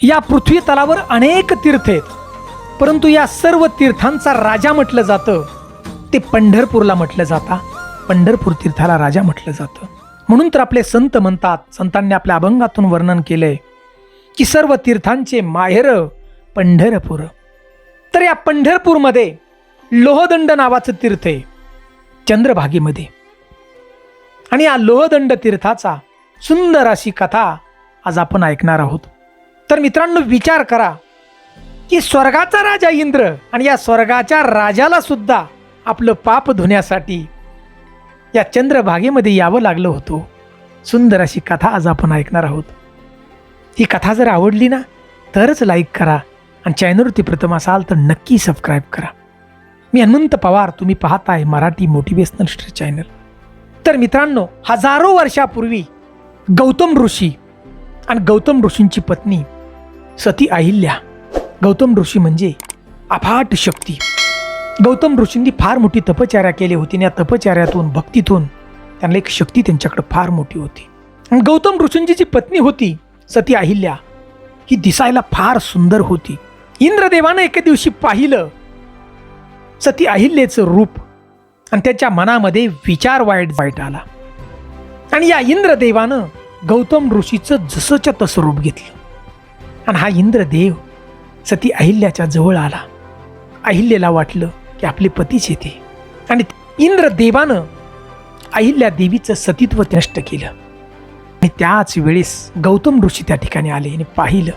या पृथ्वी तलावर अनेक तीर्थ आहेत. परंतु या सर्व तीर्थांचा राजा म्हटलं जातं. ते पंढरपूरला म्हटलं जाता. पंढरपूर तीर्थाला राजा म्हटलं जातं. म्हणून तर आपले संत म्हणतात संतांनी आपल्या अभंगातून वर्णन केलंय की सर्व तीर्थांचे माहेर पंढरपूर. तर या पंढरपूरमध्ये लोहदंड नावाचं तीर्थ आहे चंद्रभागेमध्ये. आणि या लोहदंड तीर्थाचा सुंदर अशी कथा आज आपण ऐकणार आहोत. तर मित्रांनो विचार करा की स्वर्गाचा राजा इंद्र आणि या स्वर्गाच्या राजाला सुद्धा आपलं पाप धुण्यासाठी या चंद्रभागेमध्ये यावं लागलं होतं. सुंदर अशी कथा आज आपण ऐकणार आहोत. ही कथा जर आवडली ना तरच लाईक करा आणि चॅनलवरती प्रथम असाल तर नक्की सबस्क्राईब करा. मी अनंत पवार तुम्ही पाहताय मराठी मोटिवेशनल स्ट्री चॅनल तर मित्रांनो हजारो वर्षापूर्वी गौतम ऋषी आणि गौतम ऋषींची पत्नी सती अहिल्या गौतम ऋषी म्हणजे अफाट शक्ती. गौतम ऋषींनी फार मोठी तपचार्या केली होती आणि या तपचार्यातून भक्तीतून त्यांना एक शक्ती त्यांच्याकडे फार मोठी होती. आणि गौतम ऋषींची जी पत्नी होती सती अहिल्या ही दिसायला फार सुंदर होती. इंद्रदेवानं एके दिवशी पाहिलं सती अहिल्याचं रूप आणि त्याच्या मनामध्ये विचार वाईट वाईट आला. आणि या इंद्रदेवानं गौतम ऋषीचं जसंच्या तसं रूप घेतलं. आणि हा इंद्रदेव सती अहिल्याच्या जवळ आला. अहिल्याला वाटलं की आपले पतीच येते. आणि इंद्रदेवानं अहिल्या देवीचं सतीत्व नष्ट केलं. आणि त्याच वेळेस गौतम ऋषी त्या ठिकाणी आले आणि पाहिलं.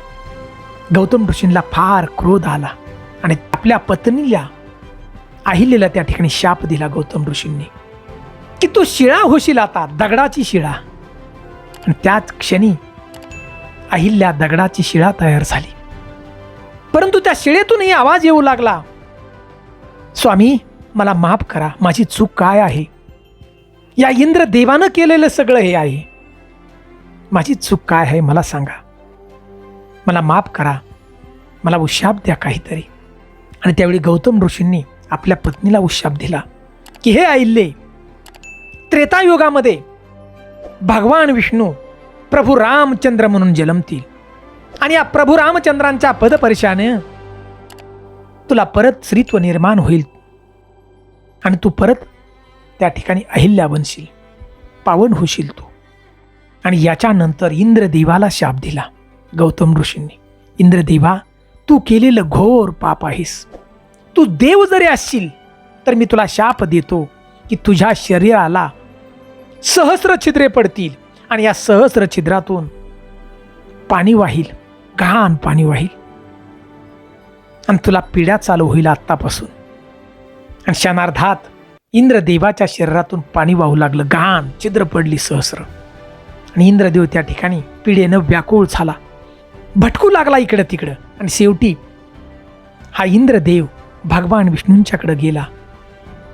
गौतम ऋषींना फार क्रोध आला आणि आपल्या पत्नीला अहिल्याला त्या ठिकाणी शाप दिला गौतम ऋषींनी. की तू शिळा होशील आता दगडाची शिळा. आणि त्याच क्षणी अहिल्या दगडाची शिळा तयार झाली. परंतु त्या शिळेतूनही आवाज येऊ लागला. स्वामी मला माफ करा माझी चूक काय आहे? या इंद्र देवानं केलेलं सगळं हे आहे. माझी चूक काय आहे मला सांगा. मला माफ करा मला उशाप द्या काहीतरी. आणि त्यावेळी गौतम ऋषींनी आपल्या पत्नीला उशाप दिला की हे आईल्ले त्रेतायुगामध्ये भगवान विष्णू प्रभू रामचंद्र म्हणून जलमतील आणि या प्रभू रामचंद्रांच्या पदपरिशाने तुला परत श्रीत्व निर्माण होईल. आणि तू परत त्या ठिकाणी अहिल्या बनशील पावन होशील तू. आणि याच्यानंतर इंद्रदेवाला शाप दिला गौतम ऋषींनी. इंद्रदेवा तू केलेलं घोर पाप आहेस. तू देव जरी असशील तर मी तुला शाप देतो की तुझ्या शरीराला सहस्र छिद्रे पडतील. आणि या सहस्र छिद्रातून पाणी वाहील घाण पाणी वाहील. आणि तुला पिढ्या चालू होईल आत्तापासून. आणि क्षणार्धात इंद्रदेवाच्या शरीरातून पाणी वाहू लागलं घाण छिद्र पडली सहस्र. आणि इंद्रदेव त्या ठिकाणी पिढेनं व्याकुळ झाला. भटकू लागला इकडं तिकडं. आणि शेवटी हा इंद्रदेव भगवान विष्णूंच्याकडं गेला.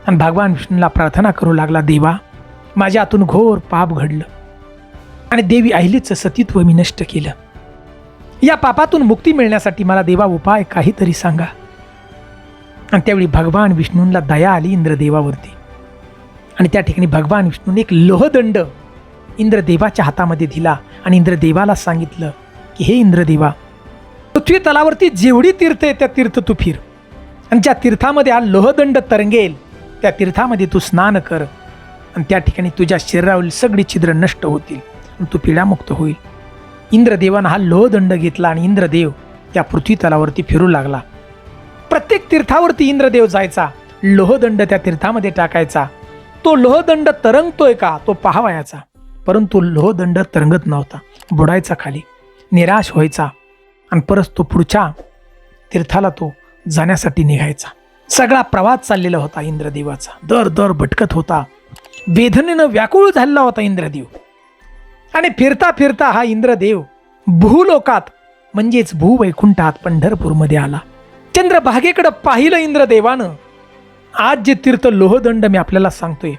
आणि भगवान विष्णूला प्रार्थना करू लागला देवा माझ्या हातून घोर पाप घडलं. आणि देवी अहिलीचं सतीत्व मी नष्ट केलं. या पापातून मुक्ती मिळण्यासाठी मला देवा उपाय काहीतरी सांगा. आणि त्यावेळी भगवान विष्णूंना दया आली इंद्रदेवावरती. आणि त्या ठिकाणी भगवान विष्णूने एक लोहदंड इंद्रदेवाच्या हातामध्ये दिला आणि इंद्रदेवाला सांगितलं की हे इंद्रदेवा पृथ्वी तलावरती जेवढी तीर्थ आहे त्या तीर्थ तू फिर. आणि ज्या तीर्थामध्ये हा लोहदंड तरंगेल त्या तीर्थामध्ये तू स्नान कर. आणि त्या ठिकाणी तुझ्या शरीरावरील सगळी छिद्र नष्ट होतील. तो पिढामुक्त होईल. इंद्रदेवानं हा लोहदंड घेतला आणि इंद्रदेव त्या पृथ्वी तलावरती फिरू लागला. प्रत्येक तीर्थावरती इंद्रदेव जायचा. लोहदंड त्या तीर्थामध्ये टाकायचा. तो लोहदंड तरंगतोय का तो पाहावयाचा. परंतु लोहदंड तरंगत नव्हता. बुडायचा खाली. निराश व्हायचा. आणि परत तो पुढच्या तीर्थाला तो जाण्यासाठी निघायचा. सगळा प्रवास चाललेला होता इंद्रदेवाचा. दर दर भटकत होता. वेदनेनं व्याकुळ झालेला होता इंद्रदेव. आणि फिरता फिरता हा इंद्रदेव भूलोकात म्हणजेच भूवैकुंठात पंढरपूरमध्ये आला. चंद्रभागेकडं पाहिलं इंद्रदेवानं. आज जे तीर्थ लोहदंड मी आपल्याला सांगतोय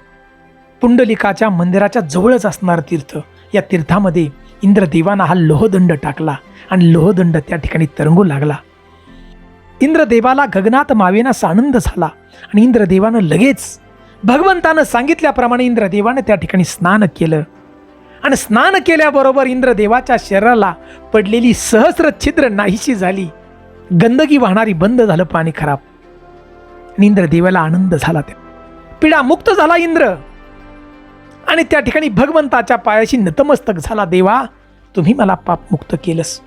पुंडलिकाच्या मंदिराच्या जवळच असणार तीर्थ. या तीर्थामध्ये इंद्रदेवानं हा लोहदंड टाकला आणि लोहदंड त्या ठिकाणी तरंगू लागला. इंद्रदेवाला गगनात मावेनास आनंद झाला आणि इंद्रदेवानं लगेच भगवंतानं सांगितल्याप्रमाणे इंद्रदेवानं त्या ठिकाणी स्नान केलं. आणि स्नान केल्याबरोबर इंद्रदेवाच्या शरीराला पडलेली सहस्र छिद्र नाहीशी झाली. गंदगी वाहणारी बंद झालं पाणी खराब. आणि इंद्रदेवाला आनंद झाला त्या पिढा मुक्त झाला इंद्र. आणि त्या ठिकाणी भगवंताच्या पायाशी नतमस्तक झाला देवा तुम्ही मला पापमुक्त केलंस.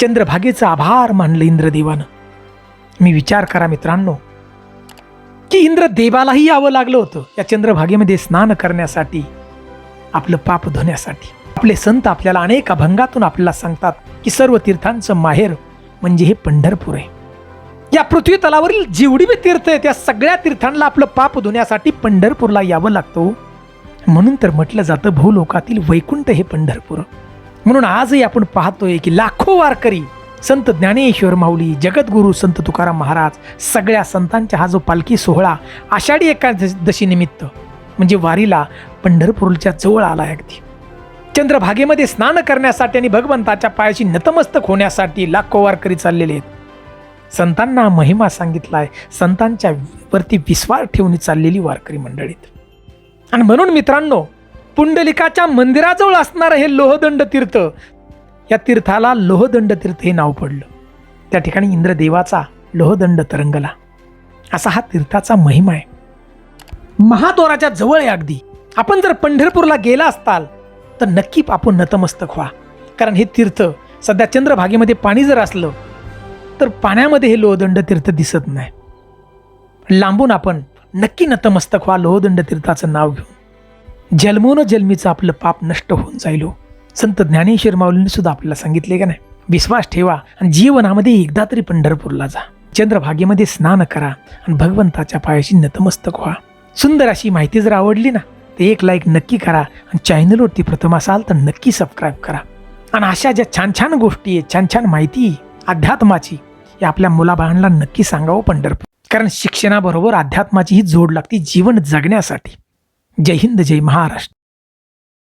चंद्रभागेचा आभार मानलं इंद्रदेवानं. मी विचार करा मित्रांनो की इंद्रदेवालाही यावं लागलं होतं या चंद्रभागेमध्ये स्नान करण्यासाठी. आपलं पाप धुण्यासाठी. आपले संत आपल्याला अनेक अभंगातून आपल्याला सांगतात की सर्व तीर्थांचं माहेर म्हणजे हे पंढरपूर आहे. या पृथ्वी तलावरील जेवढी बी तीर्थ आहे त्या सगळ्या तीर्थांना आपलं पाप धुण्यासाठी पंढरपूरला यावं लागतं हो. म्हणून तर म्हटलं जातं भूलोकातील वैकुंठ हे पंढरपूर. म्हणून आजही आपण पाहतोय की लाखो वारकरी संत ज्ञानेश्वर माऊली जगद्गुरू संत तुकाराम महाराज सगळ्या संतांचा हा जो पालखी सोहळा आषाढी एकादशी निमित्त म्हणजे वारीला पंढरपूरच्या जवळ आला आहे अगदी चंद्रभागेमध्ये स्नान करण्यासाठी आणि भगवंताच्या पायाशी नतमस्तक होण्यासाठी लाखो वारकरी चाललेले आहेत. संतांना महिमा सांगितलाय. संतांच्या वरती विश्वास ठेवून चाललेली वारकरी मंडळीत आणि म्हणून मित्रांनो पुंडलिकाच्या मंदिराजवळ असणारं हे लोहदंड तीर्थ या तीर्थाला लोहदंड तीर्थ हे नाव पडलं. त्या ठिकाणी इंद्रदेवाचा लोहदंड तरंगला. असा हा तीर्थाचा महिमा आहे. महाद्वाराच्या जवळ आहे अगदी. आपण जर पंढरपूरला गेला असताल तर नक्की आपण नतमस्तक व्हा. कारण हे तीर्थ सध्या चंद्रभागेमध्ये पाणी जर असलं तर पाण्यामध्ये हे लोहदंड तीर्थ दिसत नाही. लांबून आपण नक्की नतमस्तक व्हा लोहदंड तीर्थाचं नाव घेऊन. जन्मोन जन्मीचं आपलं पाप नष्ट होऊन जाईल हो. संत ज्ञानेश्वर माऊलींनी सुद्धा आपल्याला सांगितले का नाही? विश्वास ठेवा आणि जीवनामध्ये एकदा तरी पंढरपूरला जा. चंद्रभागेमध्ये स्नान करा आणि भगवंताच्या पायाशी नतमस्तक व्हा. सुंदर अशी माहिती जर आवडली ना तर एक लाईक नक्की करा आणि चॅनलवरती प्रथम असाल तर नक्की सबस्क्राईब करा. आणि अशा ज्या छान छान गोष्टी आहेत छान छान माहिती अध्यात्माची हे आपल्या मुलाबाळांना नक्की सांगावं पंढरपूर. कारण शिक्षणाबरोबर अध्यात्माची ही जोड लागते जीवन जगण्यासाठी. जय हिंद जय महाराष्ट्र.